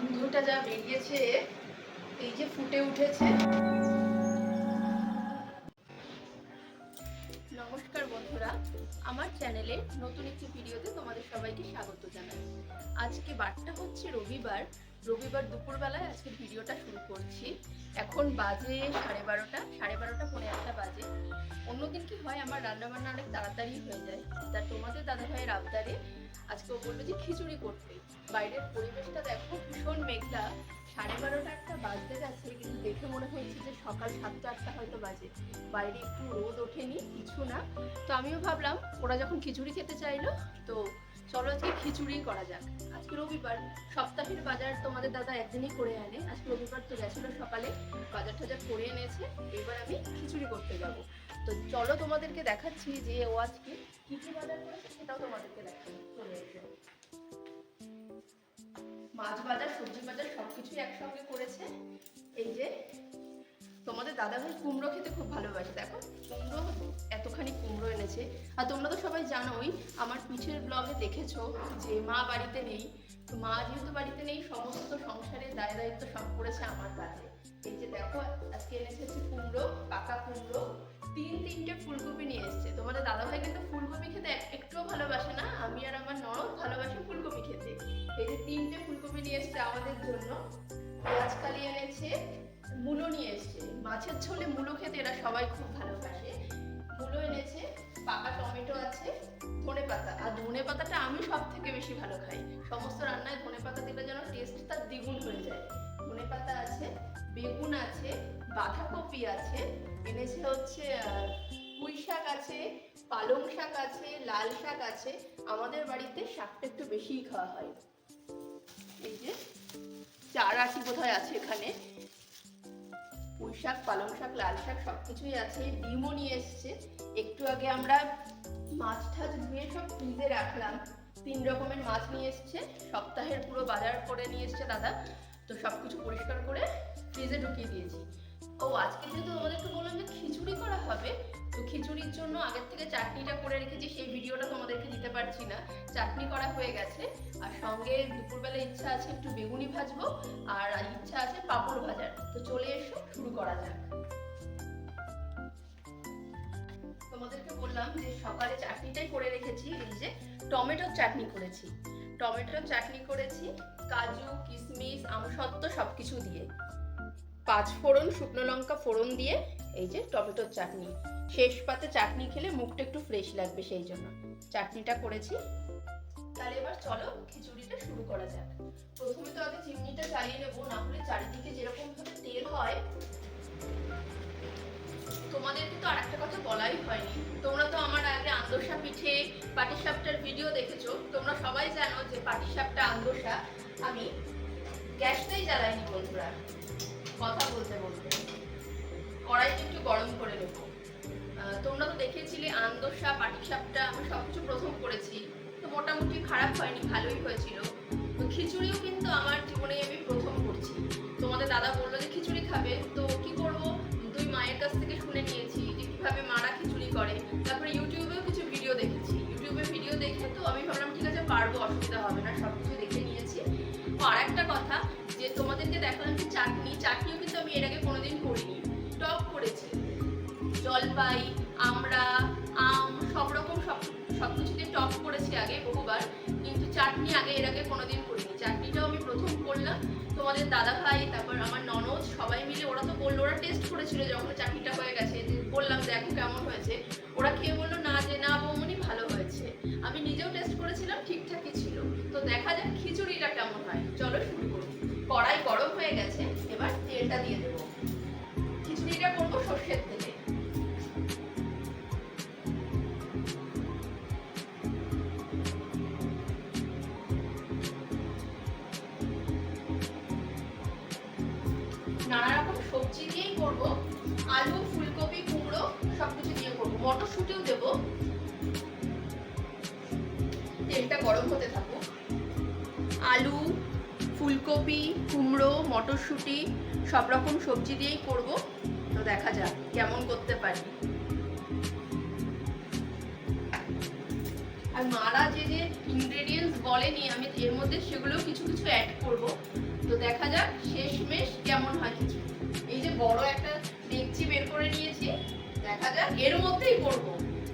গন্ধটা যা বেরিয়েছে, এই যে ফুটে উঠেছে। নমস্কার বন্ধুরা, আমার চ্যানেলে নতুন একটি ভিডিওতে তোমাদের সবাইকে স্বাগত জানাই। আজকে বারটা হচ্ছে রবিবার রবিবার দুপুরবেলায় আজকে ভিডিওটা শুরু করছি। এখন বাজে সাড়ে বারোটা সাড়ে বারোটা পরে একটা বাজে। অন্যদিন কি হয়, আমার রান্নাবান্না অনেক তাড়াতাড়ি হয়ে যায়। তা তোমাদের দাদা ভাইয়ের আবদারে আজকে ও বলল যে খিচুড়ি করতে। বাইরের পরিবেশটা দেখো ভীষণ মেঘলা। সাড়ে বারোটা একটা বাজতে যাচ্ছে, কিন্তু দেখে মনে হচ্ছে যে সকাল সাতটা আটটা হয়তো বাজে। বাইরে একটু রোদ ওঠেনি, কিছু না। তো আমিও ভাবলাম, ওরা যখন খিচুড়ি খেতে চাইলো, তো চলো আজকে খিচুড়ি করা যাক। আজকে রবিবার, সপ্তাহের বাজার তোমাদের দাদা একদিনই করে আনে। আজকে রবিবার তো গেছিল সকালে, বাজার টাজার করে এনেছে। এবার আমি খিচুড়ি করতে যাব। তো চলো তোমাদেরকে দেখাচ্ছি যে ও আজকে কি কি বাজার করেছে, সেটাও তোমাদেরকে দেখাচ্ছি মাছ বাজার, সবজি বাজার, সবকিছুই একসঙ্গে করেছে। এই যে তোমাদের দাদা ভাই কুমড়ো খেতে খুব ভালোবাসে, দেখো। কুমড়ো এতখানি কুমড়ো এনেছে। আর তোমরা তো সবাই জানোই, আমার পিছের ব্লগে দেখেছ যে মা বাড়িতে নেই। তো মা যেহেতু বাড়িতে নেই, সমস্ত সংসারের দায় দায়িত্ব সব করেছে আমার কাছে এই যে দেখো, আজকে এনেছে হচ্ছে কুমড়ো, পাকা কুমড়ো। তিন তিনটে ফুলকপি নিয়ে এসছে। তোমাদের দাদা ভাই কিন্তু ফুলকপি খেতে একটুও ভালোবাসে না। আমি আর আমার ননদ ভালোবাসি ফুলকপি খেতে। এই যে তিনটে ফুলকপি নিয়ে এসছে আমাদের জন্য। কালি এনেছে। মূলো নিয়ে এসছে। মাছের ঝোলে মূলো খেতে এরা সবাই খুব ভালোবাসে। মূলো এনেছে, পাকা টমেটো আছে, ধনে পাতা। আর ধনে পাতাটা আমি সব থেকে বেশি ভালো খাই। সমস্ত রান্নায় ধনে পাতা দিলে যেন টেস্ট তার দ্বিগুণ হয়ে যায়। ধনে পাতা আছে, বেগুন আছে, বাঁধাকপি আছে, এনেছে হচ্ছে পুঁই শাক আছে, পালং শাক আছে, লাল শাক আছে। আমাদের বাড়িতে শাকটা একটু বেশিই খাওয়া হয়। এই যে, চার আটি বোধহয় আছে এখানে। পুঁই শাক পালং শাক লাল শাক সব কিছুই আছে, ডিমও নিয়ে এসছে। একটু আগে আমরা মাছ ঠাছ ধুয়ে সব ফ্রিজে রাখলাম। তিন রকমের মাছ নিয়ে এসছে। সপ্তাহের পুরো বাজার করে নিয়ে এসছে দাদা। তো সব কিছু পরিষ্কার করে ফ্রিজে ঢুকিয়ে দিয়েছি। ও, আজকে যেহেতু আমাদেরকে বললাম যে খিচুড়ি করা হবে, তো খিচুড়ির জন্য আগের থেকে চাটনিটা করে রেখেছি, সেই ভিডিওটা তোমাদেরকে দিতে পারছি না। চাটনি করা হয়ে গেছে। আর সঙ্গে দুপুরবেলা ইচ্ছা আছে একটু বেগুনি ভাজবো, আর ইচ্ছা আছে পাঁপড় ভাজার। তো চলে এসো করা যাক তোমাদেরকে বললাম যে সকালে চাটনিটাই করে রেখেছি, এই যে টমেটোর চাটনি করেছি। টমেটোর চাটনি করেছি, কাজু আমসত্ত্ব সব কিছু দিয়ে। পাঁচ ফোড়ন, শুকনো লঙ্কা ফোড়ন দিয়ে এই যে টমেটোর চাটনি। শেষ পাতে চাটনি খেলে মুখটা একটু ফ্রেশ লাগবে সেই জন্য। চাটনিটা করেছি। তাহলে এবার চলো খিচুড়িটা শুরু করা যাক। প্রথমে তো আগে চিমনিটা চালিয়ে নেব, না হলে চারিদিকে যেরকম ভাবে তেল হয় তোমাদেরকে তো আরেকটা কথা বলাই হয়নি। তোমরা তো আমার আগে আন্দোসা পিঠে, পাটিসাপটার ভিডিও দেখেছ। তোমরা সবাই জানো যে পাটিসাপটা আন্দোসা আমি গ্যাসটাই জ্বালাইনি বন্ধুরা। কথা বলতে বলতে। কড়াইটা একটু গরম করে নেব। তোমরা তো দেখেছিলে আন্দোসা পাটিসাপটা, আমি সবকিছু প্রথম করেছি। তো মোটামুটি খারাপ হয়নি, ভালোই হয়েছিল। তো খিচুড়িও কিন্তু আমার জীবনে আমি প্রথম করছি। তোমাদের দাদা বলল যে খিচুড়ি খাবে। তো কীভাবে মারা খিচুড়ি করে, তারপরে ইউটিউবেও কিছু ভিডিও দেখেছি। ইউটিউবে ভিডিও দেখে তো আমি ভাবলাম, ঠিক আছে, পারব, অসুবিধা হবে না সব কিছু দেখে নিয়েছি। আর একটা কথা, যে তোমাদেরকে দেখালাম যে চাটনি, চাটনিও কিন্তু আমি এর আগে কোনোদিন করিনি, টক করেছি। জলপাই, আমরা, আম সব রকম সব সব কিছুতে টক করেছি আগে বহুবার, কিন্তু চাটনি আগে এর আগে কোনোদিন করিনি। চাটনিটাও আমি প্রথম করলাম। তোমাদের দাদা ভাই তারপর আমার ননদ, সবাই মিলে ওরা তো বলল, ওরা টেস্ট করেছিল যখন চাটনিটা হয়ে গেছে বললাম, দেখো কেমন হয়েছে। ওরা খেয়ে বলল, না যে, না বৌমনি, ভালো হয়েছে। আমি নিজেও টেস্ট করেছিলাম, ঠিকঠাকই ছিল। তো দেখা যাক খিচুড়িটা কেমন হয়। চলো শুরু করি। কড়াই গরম হয়ে গেছে, এবার তেলটা দিয়ে দেবো। খিচুড়িটা করব সর্ষের সব রকম সবজি দিয়েই করব। তো দেখা যাক কেমন করতে পারি। আর মারা যে যে ইনগ্রেডিয়েন্টস বলেনি, আমি এর মধ্যে সেগুলো কিছু কিছু অ্যাড করব। তো দেখা যাক শেষমেশ কেমন হয় কিছু। এই যে বড় একটা ডেকচি বের করে নিয়েছি, দেখা যাক এর মধ্যেই করব।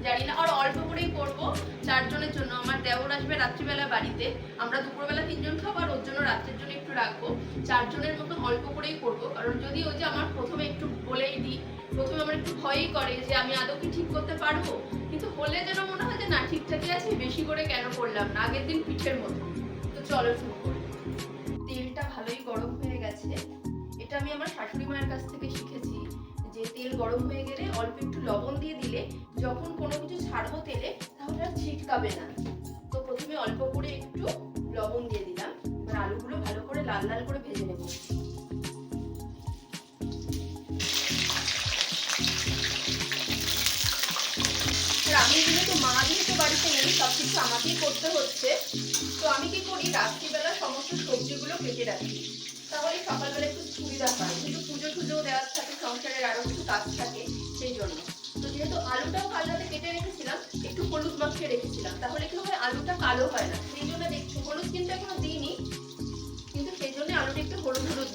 জানি না, আর অল্প করেই করব। চারজনের জন্য। আমার দেওর আসবে রাত্রিবেলা বাড়িতে। আমরা দুপুরবেলা তিনজন খাবার ওর জন্য রাত্রের জন্য রাখব, চারজনের মতন অল্প করেই করব। কারণ যদি ওই যে আমার প্রথমে একটু বলেই দিই, প্রথমে আমার একটু ভয়ই করে যে আমি আদৌ কি ঠিক করতে পারব। কিন্তু হলে যেন মনে হয় যে না, ঠিকঠাকই আছে, বেশি করে কেন করলাম না? আগের দিন পিঠের মতো। তো চলো শুরু করি। তেলটা ভালোই গরম হয়ে গেছে। এটা আমি আমার শাশুড়ি মায়ের কাছ থেকে শিখেছি যে তেল গরম হয়ে গেলে অল্প একটু লবণ দিয়ে দিলে যখন কোনো কিছু ছাড়বো তেলে, তাহলে আর ছিটকাবে না। তো প্রথমে অল্প করে একটু লবণ দিয়ে দিলাম। আলুগুলো ভালো করে লাল লাল করে ভেজে নেব। আমি যেহেতু মা যেহেতু বাড়িতে নেই সব কিছু আমাকেই করতে হচ্ছে। তো আমি কি করি, রাত্রিবেলা সমস্ত সবজিগুলো কেটে রাখি। তাহলে সকালবেলা একটু সুবিধা হয় কিন্তু পুজো টুজো দেওয়ার থাকে, সংসারের আরও কিছু কাজ থাকে সেই জন্য। তো যেহেতু আলুটাও কাল রাতে কেটে রেখেছিলাম, একটু হলুদ মাখিয়ে রেখেছিলাম, তাহলে কি হয় আলুটা কালো হয় না। সেই জন্য দেখছি, হলুদ কিন্তু এখনও দিইনি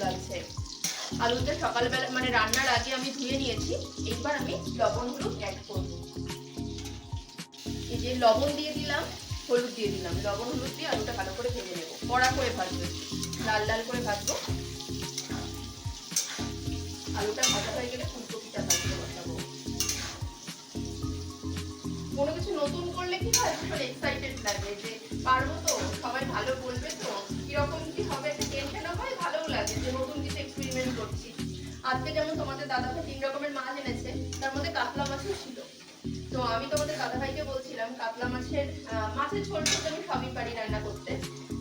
লাগছে। আলুটা সকালবেলা মানে রান্নার আগে আমি ধুয়ে নিয়েছি। এইবার আমি লবণ হলুদ অ্যাড করব। এই যে লবণ দিয়ে দিলাম, হলুদ দিয়ে দিলাম। লবণ, হলুদ দিয়ে আলুটা ভালো করে ভেজে নেব। কড়া করে ভাজবো লাল লাল করে ভাজবো। আলুটা ভাজা হয়ে গেলে ফুলকপিটা ভাজতে বসাবো। কোনো কিছু নতুন করলে কি হয়? এক্সাইটেড লাগে যে, পারব তো? সবাই ভালো বলবে তো? কীরকম কি হবে? যে নতুন কিছু এক্সপেরিমেন্ট করছি। আজকে যেমন তোমাদের দাদা ভাই তিন রকমের মাছ এনেছে, তার মধ্যে কাতলা মাছও ছিল। তো আমি তোমাদের দাদা ভাইকে বলছিলাম, কাতলা মাছের মাছের ঝোল করতে আমি সবই পারি রান্না করতে।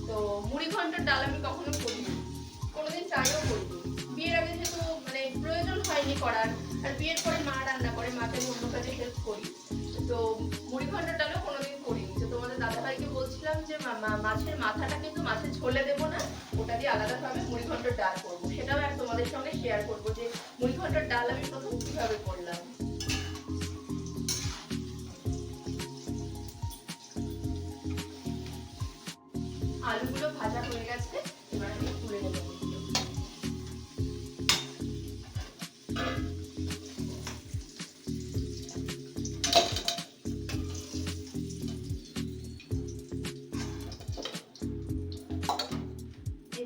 তো মুড়ি ঘণ্টার ডাল আমি কখনো করিনি। কোনোদিন ট্রাইও করিনি। বিয়ের আগে যেহেতু মানে প্রয়োজন হয়নি করার, আর বিয়ের পরে মা রান্না করে, মাকে অন্য কাজে হেল্প করি। তো মুড়ি ঘণ্টার ডালও কোনোদিন বলছিলাম যে মাছের মাথাটা কিন্তু মাছের ঝোলে দেবো না, ওটা দিয়ে আলাদাভাবে মুড়ি ঘণ্টার ডাল করব। সেটাও এক তোমাদের সঙ্গে শেয়ার করব যে মুড়ি ডাল আমি প্রথম কীভাবে করলাম।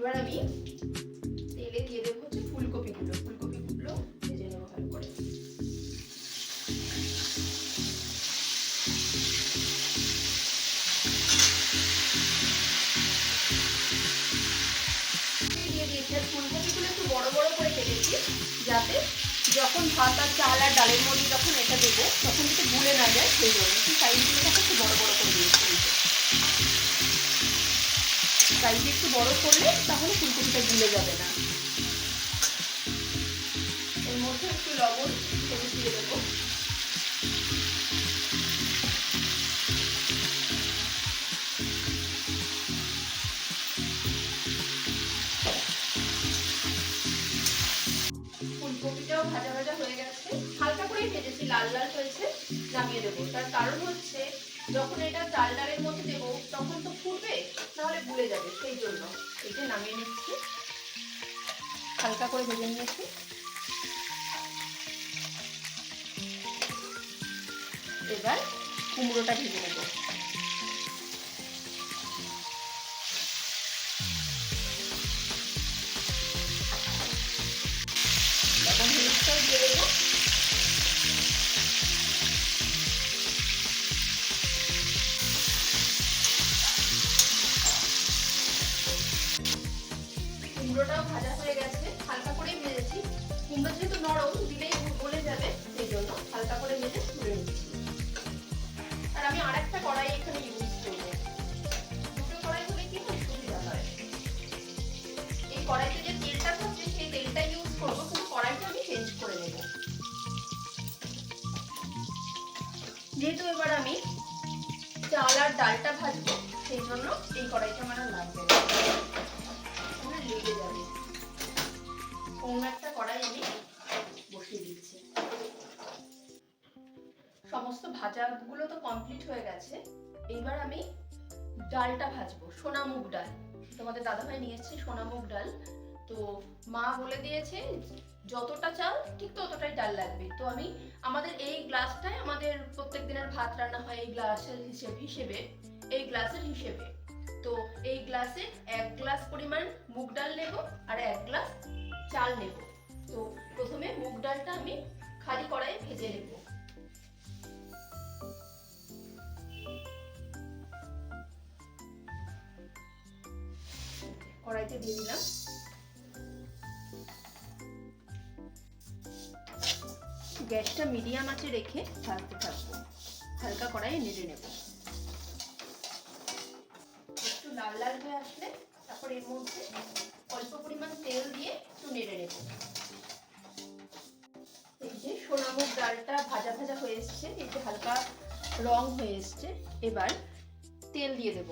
এবার আমি তেলে দিয়ে দেবো হচ্ছে ফুলকপিগুলো। ফুলকপিগুলো ভেজে নেব ভালো করে। ফুলকপিগুলো একটু বড় বড় করে কেটেছি, যাতে যখন ভাত আর চাল আর ডালের মধ্যে যখন এটা দেবো, তখন যাতে গুলে না যায়, সেই জন্য। একটু সাইজগুলোকে একটু বড় বড় সাইজে একটু বড় করলে তাহলে ফুলকপিটা গুলে যাবে না। এর মধ্যে একটু লবণ হলুদ দিয়ে দেবো। ফুলকপিটাও ভাজা ভাজা হয়ে গেছে। হালকা করেই ভেজেছি, লাল লাল হয়েছে, নামিয়ে দেবো। তার কারণ হচ্ছে যখন এটা চাল ডালের মধ্যে দেবো, তখন তো ফুটবে নাহলে ভুলে যাবে, সেই জন্য। এটা নামিয়ে নিচ্ছি। হালকা করে ভেজে নিয়েছি। এবার কুমড়োটা ভেজে নেব। লবণ হলুদটাও দিয়ে দেবো। কুমড়ো যেহেতু নরম, দিলেই গলে যাবে, সেই জন্য হালকা করে ভেজে তুলে নিচ্ছি। আর আমি আরেকটা কড়াই এখানে ইউজ করব। দুটো কড়াই হলে কি হয়? সুবিধা হয়। এই কড়াইতে যে তেলটা থাকছে সেই তেলটা ইউজ করব, কিন্তু কড়াইটা আমি চেঞ্জ করে নেব। যেহেতু এবার আমি চাল আর ডালটা ভাজবো, সেই জন্য এই কড়াইটা আমার লাগবে লেগে যাবে। অন্য একটা কড়াই আমি বসিয়ে দিচ্ছি। সমস্ত ভাজাগুলো তো কমপ্লিট হয়ে গেছে। এইবার আমি ডালটা ভাজবো সোনা মুগ ডাল। তোমাদের দাদাভাই নিয়ে এসেছে সোনা মুগ ডাল। তো মা বলে দিয়েছে, যতটা চাল, ঠিক ততটাই ডাল লাগবে। তো আমি, আমাদের এই গ্লাসটায় আমাদের প্রত্যেক দিনের ভাত রান্না হয় এই গ্লাসের হিসেবে হিসেবে, এই গ্লাসের হিসেবে। তো এই গ্লাসে এক গ্লাস পরিমাণ মুগ ডাল নেব আর এক গ্লাস চাল নেব। তো প্রথমে মুগ ডালটা আমি খালি কড়াইয়ে ভেজে নেব। কড়াইতে দিয়ে দিলাম। গ্যাসটা মিডিয়াম আঁচে রেখে ভাজতে থাকব। হালকা কড়াইয়ে নেড়ে নেব। একটু লাল লাল হয়ে আসলে তারপর এর মধ্যে অল্প পরিমাণ তেল দিয়ে একটু নেড়ে নেব। যে সোনামুখ ডালটা ভাজা ভাজা হয়ে এসছে যে হালকা রং হয়ে এসছে। এবার তেল দিয়ে দেব।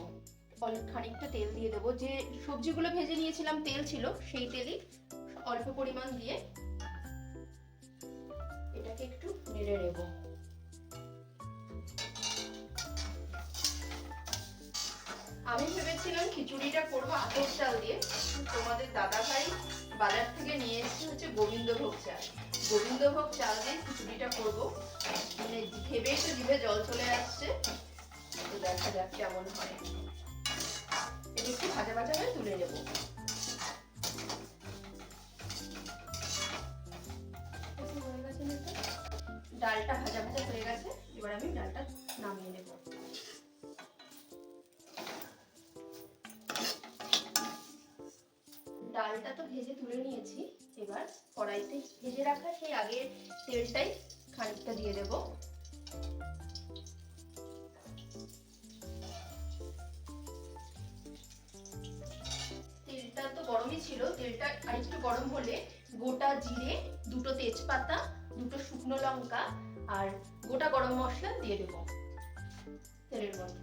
অল্প খানিকটা তেল দিয়ে দেবো। যে সবজিগুলো ভেজে নিয়েছিলাম, তেল ছিল, সেই তেলই অল্প পরিমাণ দিয়ে এটাকে একটু নেড়ে নেব। আমি ভেবেছিলাম খিচুড়িটা করব আতর চাল দিয়ে। তোমাদের দাদা ভাই বাজার থেকে নিয়ে এসেছি হচ্ছে গোবিন্দভোগ চাল। গোবিন্দভোগ চাল দিয়ে খিচুড়িটা করব। মানে ভেবেই তো জিভে জল চলে আসছে। তো দেখা যাক কেমন হয়। এটা একটু ভাজা ভাজা হয়ে তুলে নেব। ডালটা ভাজা ভাজা হয়ে গেছে। এবার আমি ডালটা নামিয়ে নেব। ডালটা তো ভেজে তুলে নিয়েছি। এবার কড়াইতে ভেজে রাখা সেই আগের তেলটাই খানিকটা দিয়ে দেব। তেলটা তো গরমই ছিল, তেলটা আরেকটু গরম হলে গোটা জিরে, দুটো তেজপাতা, দুটো শুকনো লঙ্কা আর গোটা গরম মশলা দিয়ে দেবো তেলের মধ্যে।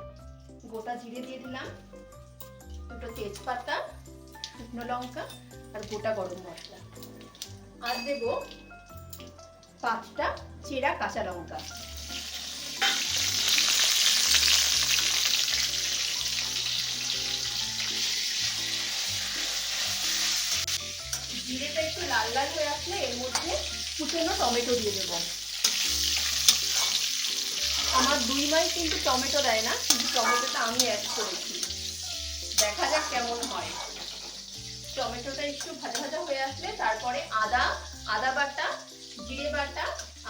গোটা জিরে দিয়ে দিলাম, দুটো তেজপাতা শুকনো লঙ্কা আর গোটা গরম মশলা। আর দেব পাঁচটা চেরা কাঁচা লঙ্কা। জিরেটা একটু লাল লাল হয়ে আসলে এর মধ্যে কুচনো টমেটো দিয়ে দেবো। আমার দুই মাই কিন্তু টমেটো দেয় না, কিন্তু টমেটোটা আমি অ্যাড করেছি। দেখা যাক কেমন হয়। টমেটোটা একটু ভাজা ভাজা হয়ে আসলে তারপরে আদা আদা বাটা, জিরে বাটা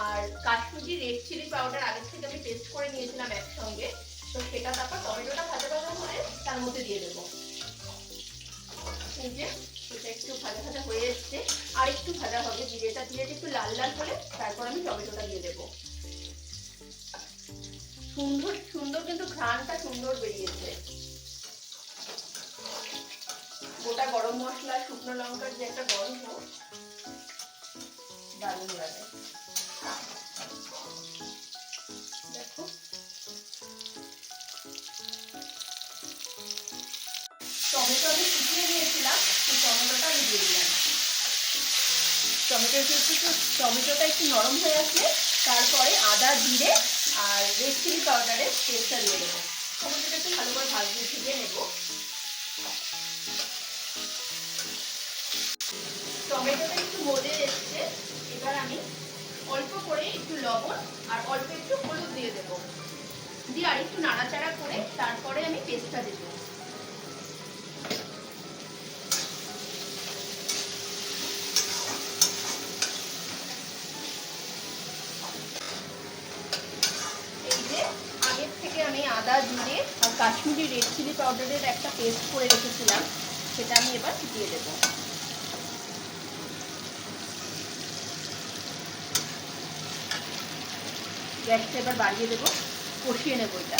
আর কাশ্মীরি রেড চিলি পাউডার আগে থেকে আমি পেস্ট করে নিয়েছিলাম একসঙ্গে। তো সেটা তারপর টমেটোটা ভাজা ভাজা হলে তার মধ্যে দিয়ে দেবো। এই যে এটা একটু ভাজা ভাজা হয়ে এসছে। আর একটু ভাজা হবে, জিরেটা জিরেটা একটু লাল লাল হলে তারপর আমি টমেটোটা দিয়ে দেবো। সুন্দর সুন্দর কিন্তু ঘ্রাণটা সুন্দর বেরিয়েছে। গোটা গরম মশলা, শুকনো লঙ্কার যে একটা গন্ধ, দারুণ লাগে। দেখো। টমেটো আমি শুকিয়ে নিয়েছিলাম টমেটোটা আমি দিয়ে দিলাম। টমেটো একটু টমেটোটা একটু নরম হয়ে আসলে তারপরে আদা, জিরে আর রেড চিলি পাউডারের পেস্টটা দিয়ে দেবো। টমেটোটা একটু ভালো করে ভাজতে, ভেজে নেব। টমেটোটা একটু মজে এসছে এবার আমি অল্প করে একটু লবণ আর অল্প একটু হলুদ দিয়ে দেবো। দিয়ে আর একটু নাড়াচাড়া করে তারপরে আমি পেস্টটা দেবো। আদা, জিরে কাশ্মীরি রেড চিলি পাউডারের একটা পেস্ট করে রেখেছিলাম, সেটা আমি এবার দিয়ে দেব। গ্যাসটা এবার বাড়িয়ে দেবো, কষিয়ে নেব এটা।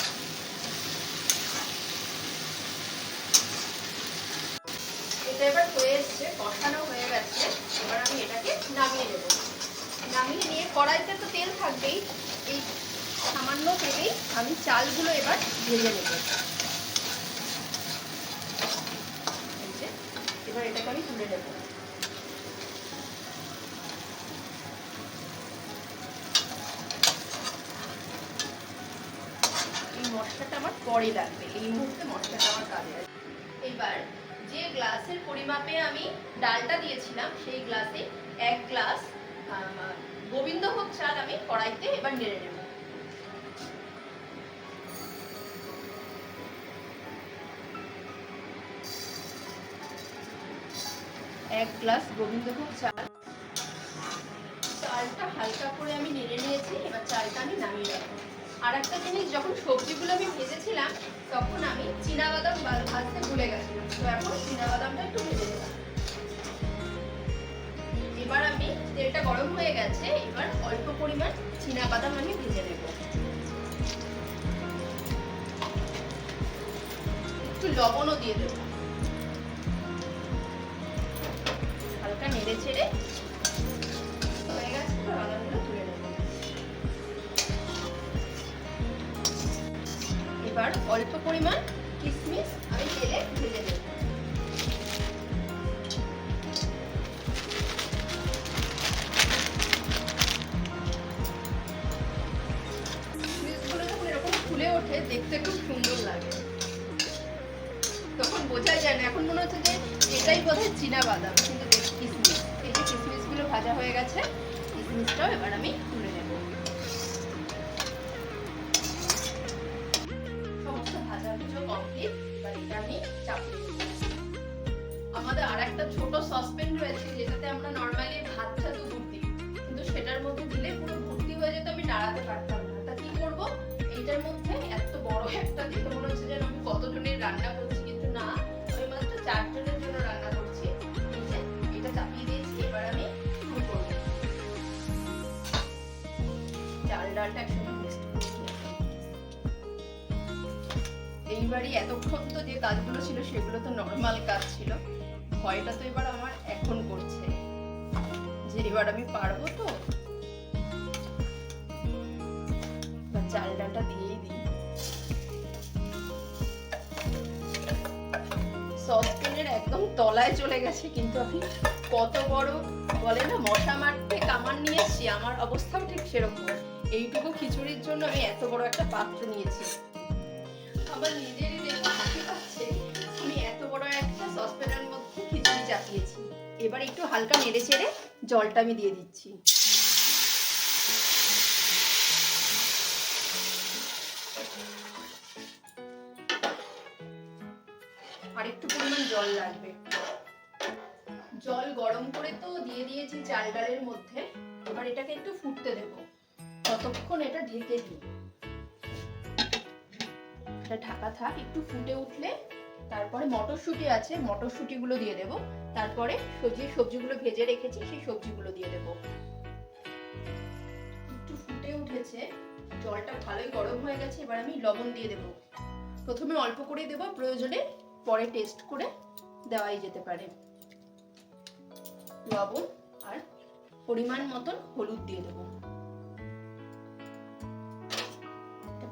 এবার হয়ে এসছে, কষানো হয়ে গেছে। এবার আমি এটাকে নামিয়ে দেবো নামিয়ে নিয়ে কড়াইতে তো তেল থাকবেই, এই সামান্য তেলেই আমি চালগুলো এবার ভেজে নেব। এবার এটাকে আমি তুলে নেব এই মশলাটা আমার পরে লাগবে। এই মুহূর্তে মশলাটা আমার কাজে আসবে এবার, যে গ্লাসের পরিমাপে আমি ডালটা দিয়েছিলাম, সেই গ্লাসে এক গ্লাস গোবিন্দভোগ চাল আমি কড়াইতে এবার নেড়ে নেব। এক গ্লাস গোবিন্দভোগ চাল। চালটা হালকা করে আমি নেড়ে নিয়েছি, এবার চালটা আমি নামিয়ে রাখব। আর একটা জিনিস, যখন সবজিগুলো আমি ভেজেছিলাম, তখন আমি চীনাবাদাম বা- ভাজতে ভুলে গেছিলাম। তো এখন চীনাবাদামটা একটু ভেজে দিলাম এবার আমি তেলটা গরম হয়ে গেছে, এবার অল্প পরিমাণ চীনাবাদাম আমি ভেজে নেব। একটু লবণও দিয়ে দেবো। হালকা নেড়ে চেড়ে এবার অল্প পরিমাণ কিশমিশ আমি তেলে ভেজে ওঠে, দেখতে খুব সুন্দর লাগে। তখন বোঝাই যায় না, এখন মনে হচ্ছে যে এটাই বোধহয় চীনা বাদাম, কিন্তু কিশমিশ এই যে কিশমিশগুলো ভাজা হয়ে গেছে কিশমিশটাও এবার আমি তুলে সসপ্যান রয়েছে যেটাতে আমরা নর্মালি ভাত, ছাতু ভর্তি কিন্তু সেটার মধ্যে দিলে পুরো ভর্তি হয়ে যেত, আমি দাঁড়াতে পারতাম না। তা কি করব? এইটার মধ্যে এত বড় একটা দেখে মনে হচ্ছে যেন আমি কতজনের রান্না করছি, কিন্তু না, আমি মাত্র চারজনের জন্য রান্না করছি। এটা চাপিয়ে দিয়েছি, এবার আমি শুরু করব। চাল ডালটা এইবারই এতক্ষণ তো যে কাজগুলো ছিল, সেগুলো তো নর্মাল কাজ ছিল। ভয়টা তো এবার আমার এখন করছে। যে এবার আমি পারব তো? চাল ডালটা দিয়েই দিই। সসপ্যানের একদম তলায় চলে গেছে, কিন্তু আমি কত বড় বলে না, মশা মারতে কামান নিয়ে আমার অবস্থাও ঠিক সেরকম। এইটুকু খিচুড়ির জন্য আমি এত বড় একটা পাত্র নিয়েছি। আমার নিজেরই এবার একটু হালকা নেড়ে চেড়ে জলটা আমি দিয়ে দিচ্ছি। আর একটু পরিমাণ জল লাগবে। জল গরম করে তো দিয়ে দিয়েছি চাল ডালের মধ্যে। এবার এটাকে একটু ফুটতে দেব। ততক্ষণ এটা ঢেকে দিই। এটা ঢাকা থাক, একটু ফুটে উঠলে তারপরে মটরশুঁটি আছে, মটরশুঁটিগুলো দিয়ে দেবো। তারপরে সবজি সবজিগুলো ভেজে রেখেছি, সেই সবজিগুলো দিয়ে দেবো। একটু ফুটে উঠেছে, জলটা ভালোই গরম হয়ে গেছে, এবার আমি লবণ দিয়ে দেবো। প্রথমে অল্প করে দেবো, প্রয়োজনে পরে টেস্ট করে দেওয়াই যেতে পারে। লবণ আর পরিমাণ মতন হলুদ দিয়ে দেবো।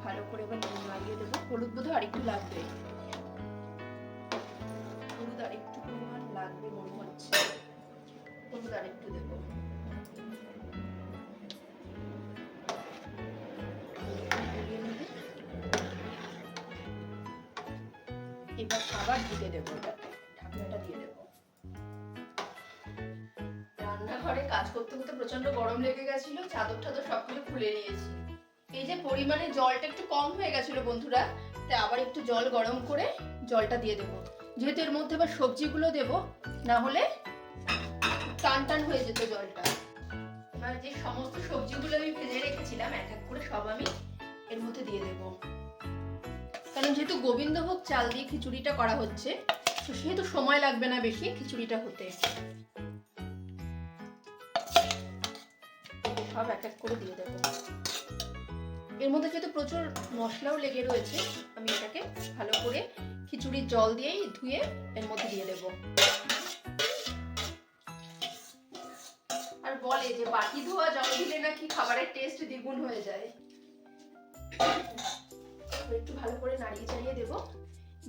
ভালো করে এবার লাগিয়ে দেবো। হলুদ বোধহয় আরেকটু লাগবে। আরেকটু পরিমাণ লাগবে মনে হচ্ছে। আরেকটু দেবো এবার ঢেকে দেবো ঢাকনাটা দিয়ে দেবো। রান্নাঘরে কাজ করতে করতে প্রচণ্ড গরম লেগে গেছিল চাদর টাদর সবকিছু খুলে নিয়েছি। এই যে পরিমাণে জলটা একটু কম হয়ে গেছিল বন্ধুরা তাই আবার একটু জল গরম করে জলটা দিয়ে দেবো। যেহেতু এর মধ্যে আবার সবজিগুলো দেবো না হলে টান টান হয়ে যেত জলটা। এবার যে সমস্ত সবজিগুলো আমি ভেজে রেখেছিলাম, এক এক করে সব আমি এর মধ্যে দিয়ে দেবো। কারণ যেহেতু গোবিন্দভোগ চাল দিয়ে খিচুড়িটা করা হচ্ছে, তো সেহেতু সময় লাগবে না বেশি খিচুড়িটা হতে। সব এক এক করে দিয়ে দেবো। এর মধ্যে যেহেতু প্রচুর মশলাও লেগে রয়েছে, আমি এটাকে ভালো করে খিচুড়ির জল দিয়েই ধুয়ে এর মধ্যে দিয়ে দেব। আর বলে যে বাটি ধোয়া জল দিলে নাকি খাবারের টেস্ট দ্বিগুণ হয়ে যায়। একটু ভালো করে নাড়িয়ে চাড়িয়ে দেবো।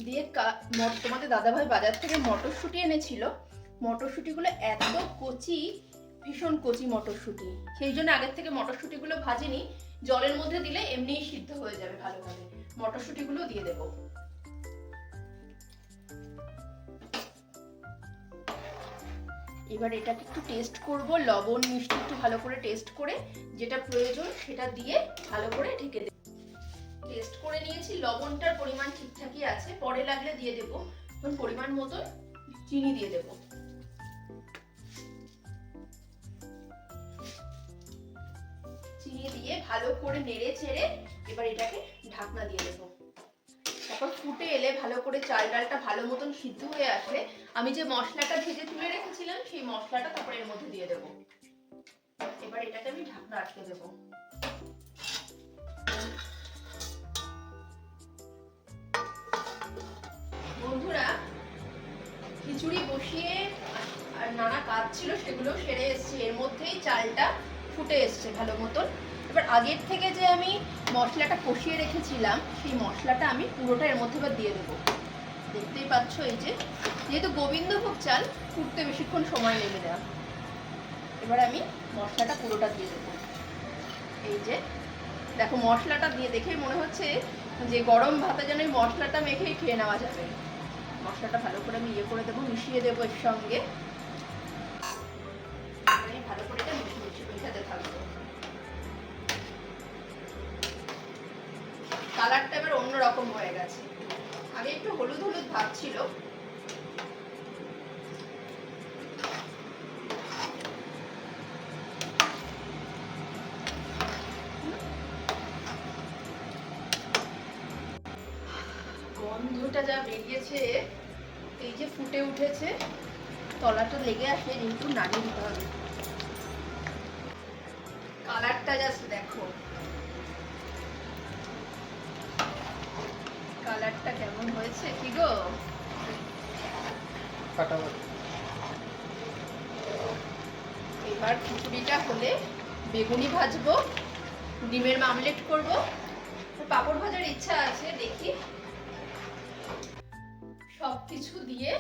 দিয়ে তোমাদের দাদাভাই বাজার থেকে মটরশুঁটি এনেছিল। মটরশুঁটিগুলো এত কচি, ভীষণ কচি মটরশুঁটি। সেই জন্য আগের থেকে মটরশুঁটিগুলো ভাজিনি। জলের মধ্যে দিলে এমনিই সিদ্ধ হয়ে যাবে ভালোভাবে। মটরশুঁটিগুলো দিয়ে দেবো। এবার এটাকে একটু টেস্ট করব, লবণ, মিষ্টি একটু ভালো করে টেস্ট করে, যেটা প্রয়োজন সেটা দিয়ে ভালো করে ঢেকে দেব। টেস্ট করে নিয়েছি, লবণটার পরিমাণ ঠিকঠাকই আছে, পরে লাগলে দিয়ে দেবো। এখন পরিমাণ মতো চিনি দিয়ে দেবো। চিনি দিয়ে ভালো করে নেড়ে চেড়ে এবার এটাকে ঢাকনা দিয়ে দেবো। তারপর ফুটে এলে ভালো করে চাল ডালটা ভালো মতন সিদ্ধ হয়ে আসলে আমি যে মশলাটা ভেজে তুলে রেখেছিলাম, সেই মশলাটা তারপর এর মধ্যে দিয়ে দেবো। এবার এটাকে আমি ঢাকনা আটকে দেবো। বন্ধুরা, খিচুড়ি বসিয়ে আর নানা কাজ ছিল, সেগুলো সেরে এসছে। এর মধ্যেই চালটা ফুটে এসছে ভালো মতন। এবার আগের থেকে যে আমি মশলাটা কষিয়ে রেখেছিলাম, সেই মশলাটা আমি পুরোটা এর মধ্যে এবার দিয়ে দেবো। দেখতেই পাচ্ছ এই যে, যেহেতু গোবিন্দভোগ চাল ফুটতে বেশিক্ষণ সময় লেগে দেওয়া এবার আমি মশলাটা পুরোটা দিয়ে দেবো। এই যে, দেখো মশলাটা দিয়ে দেখে মনে হচ্ছে যে গরম ভাতে যেন মশলাটা মেখেই খেয়ে নেওয়া যাবে। মশলাটা ভালো করে আমি ইয়ে করে দেবো, মিশিয়ে দেবো এর সঙ্গে। কালারটা এবার অন্যরকম হয়ে গেছে। আগে একটু হলুদ হলুদ ভাব ছিল। গন্ধটা যা বেরিয়েছে, এই যে ফুটে উঠেছে, তলাটা লেগে আসে, কিন্তু নাড়িয়ে দিতে হবে। হলে বেগুনি ভাজবো, ডিমের মামলেট করব। পাপড় ভাজার ইচ্ছা আছে, দেখি। সব কিছু দিয়ে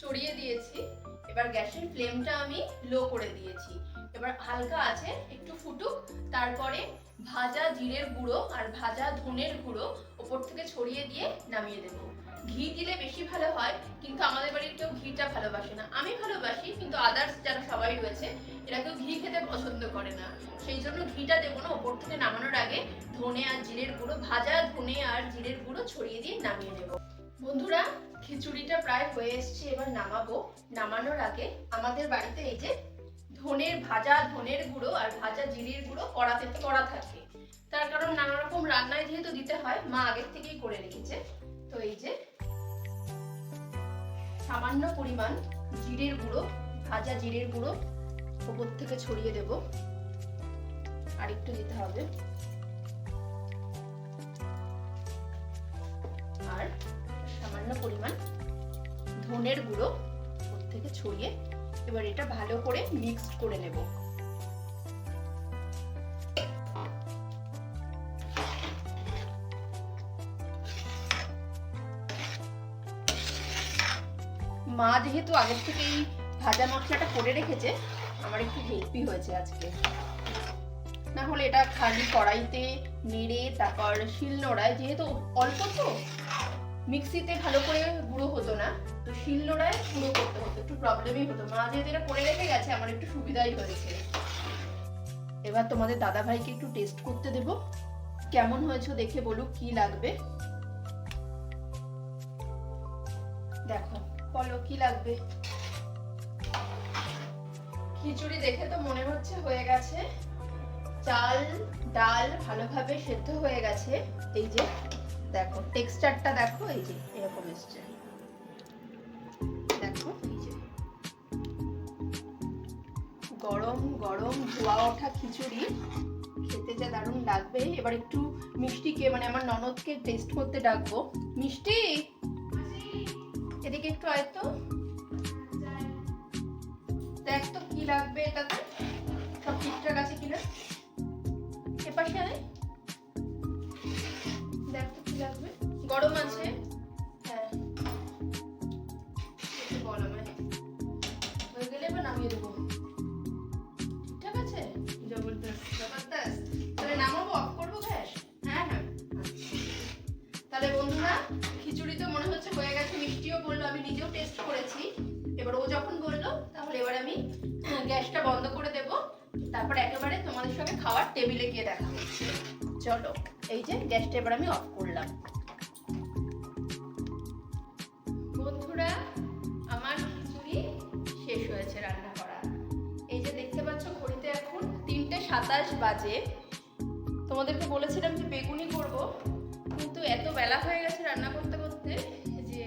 চড়িয়ে দিয়েছি। এবার গ্যাসের ফ্লেমটা আমি লো করে দিয়েছি। এবার হালকা আছে, একটু ফুটুক। তারপরে ভাজা জিরের গুঁড়ো আর ভাজা ধনের গুঁড়ো ওপর থেকে ছড়িয়ে দিয়ে নামিয়ে দেবো। ঘি দিলে বেশি ভালো হয়, কিন্তু আমাদের বাড়ির কেউ ঘিটা ভালোবাসে না। আমি ভালোবাসি, কিন্তু আদার্স যারা সবাই রয়েছে এরা কেউ ঘি খেতে পছন্দ করে না। সেই জন্য ঘিটা দেবো না, ওপর থেকে নামানোর আগে ধনে আর জিরের গুঁড়ো, ভাজা ধনে আর জিরের গুঁড়ো ছড়িয়ে দিয়ে নামিয়ে নেব। বন্ধুরা, খিচুড়িটা প্রায় হয়ে এসছে, এবার নামাবো। নামানোর আগে আমাদের বাড়িতে এই যে ধনের, ভাজা ধনের গুঁড়ো আর ভাজা জিরের গুঁড়ো কড়াতে করা থাকে। তার কারণ নানা রকম রান্নায় যেহেতু দিতে হয়, মা আগের থেকেই করে রেখেছে। তো এই যে সামান্য পরিমাণ জিরের গুঁড়ো, ভাজা জিরের গুঁড়ো ওপর থেকে ছড়িয়ে দেব। আর একটু দিতে হবে। আর সামান্য পরিমাণ ধনের গুঁড়ো ওপর থেকে ছড়িয়ে এবার এটা ভালো করে মিক্সড করে নেব। মা যেহেতু আগের থেকেই ভাজা মশলাটা করে রেখেছে আমার একটু হেল্পি হয়েছে আজকে। না হলে এটা খালি কড়াইতে নেড়ে তারপর শিল নোড়ায় যেহেতু অল্প তো, মিক্সিতে ভালো করে গুঁড়ো হতো না, তো শিল নোড়ায় গুঁড়ো করতে হতো, একটু প্রবলেমই হতো। মা যেহেতু এটা করে রেখে গেছে, আমার একটু সুবিধাই হয়েছে। এবার তোমাদের দাদা ভাইকে একটু টেস্ট করতে দেব। কেমন হয়েছে দেখে বলুক কি লাগবে। দেখো, বলো কি লাগবে। খিচুড়ি দেখে তো মনে হচ্ছে হয়ে গেছে। চাল ডাল ভালোভাবে সেদ্ধ হয়ে গেছে। এই যে দেখো টেক্সচারটা দেখো এই যে এরকম এসছে। দেখো এই যে। গরম গরম ধোয়া ওঠা খিচুড়ি। খেতে যা দারুণ লাগবে। এবার একটু মিষ্টিকে মানে আমার ননদকে টেস্ট করতে ডাকবো। মিষ্টি? এদিকে একটু আয় তো। দেখ তো কি লাগবে? এটাতে সব ঠিকঠাক আছে কিনা? এপাশে আয়। দেখ কি লাগবে। গরম আছে। হ্যাঁ। একটু বল হয়ে গেলে এবার নামিয়ে দেবো। ঠিক আছে? জবরদস্ত। জবরদস্ত। তাহলে নামাবো? অফ করব গ্যাস হ্যাঁ হ্যাঁ। তাহলে বন্ধুরা খিচুড়ি তো মনে হচ্ছে হয়ে গেছে মিষ্টিও বলল আমি নিজেও টেস্ট করেছি। এবার ও যখন বলল তাহলে এবার আমি গ্যাসটা বন্ধ করে দেব। তারপর একেবারে তোমাদের সঙ্গে খাওয়ার টেবিলে গিয়ে দেখা চলো, এই যে গ্যাসটা এবার আমি অফ করলাম। বন্ধুরা, আমার খিচুড়ি শেষ হয়েছে রান্না করা। এই যে দেখতে পাচ্ছ, ঘড়িতে এখন তিনটে সাতাশ বাজে। তোমাদেরকে বলেছিলাম যে বেগুনি করব, কিন্তু এত বেলা হয়ে গেছে রান্না করতে করতে যে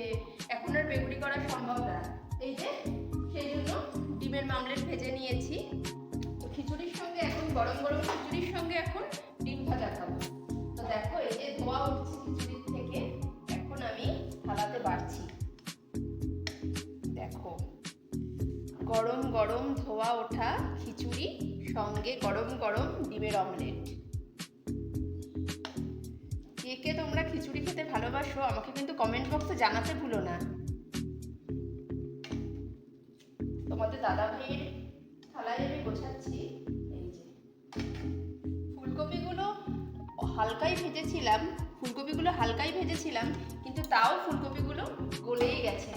এখন আর বেগুনি করা সম্ভব না। এই যে ডিমের মামলেট ভেজে নিয়েছি। তো খিচুড়ির সঙ্গে এখন, গরম গরম খিচুড়ির সঙ্গে এখন ডিম ভাজা খাব। তো দেখো, এই যে ধোয়া উঠছে খিচুড়ির থেকে, এখন আমি থালাতে বাড়ছি। দেখো, গরম গরম ধোয়া ওঠা খিচুড়ি, সঙ্গে গরম গরম ডিমের অমলেট। কে কে তোমরা খিচুড়ি খেতে ভালোবাসো, আমাকে কিন্তু কমেন্ট বক্সে জানাতে ভুলো না। দাদা ভাইয়ের থালায় আমি গোছাচ্ছি। এই যে। ফুলকপিগুলো হালকাই ভেজেছিলাম, ফুলকপিগুলো হালকাই ভেজেছিলাম, কিন্তু তাও ফুলকপিগুলো গলেই গেছে।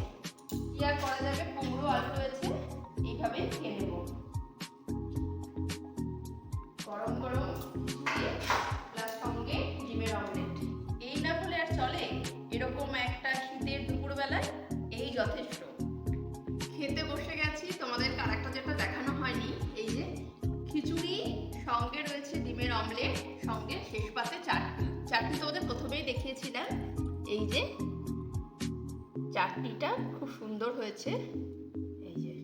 কি আর করা যাবে? কুমড়ো আলু রয়েছে, এইভাবেই খেয়ে নেব। হয়েছে এই যে।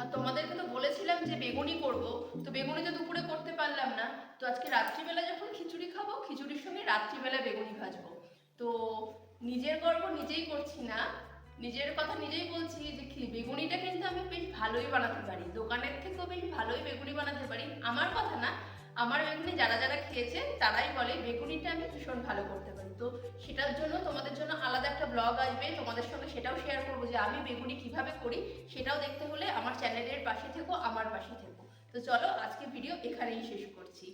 আর তোমাদেরকে তো বলেছিলাম যে বেগুনি করব। তো বেগুনি তো দুপুরে করতে পারলাম না। তো আজকে রাত্রিবেলা যখন খিচুড়ি খাব, খিচুড়ির সঙ্গে রাত্রিবেলা বেগুনি ভাজবো। তো নিজের গর্ব নিজেই করছি না। নিজের কথা নিজেই বলছি যে বেগুনিটা কিন্তু আমি বেশ ভালোই বানাতে পারি। দোকানের থেকেও বেশ ভালোই বেগুনি বানাতে পারি। আমার কথা না, আমার বেগুনি যারা যারা খেয়েছে তারাই বলে বেগুনিটা আমি ভীষণ ভালো করতে পারি। তো সেটার জন্য তোমাদের জন্য আলাদা একটা ব্লগ আসবে। তোমাদের সঙ্গে সেটাও শেয়ার করব যে আমি বেগুনি কীভাবে করি, সেটাও দেখতে হলে আমার চ্যানেলের পাশে থেকো, আমার পাশে থেকো। তো চলো আজকে ভিডিও এখানেই শেষ করছি।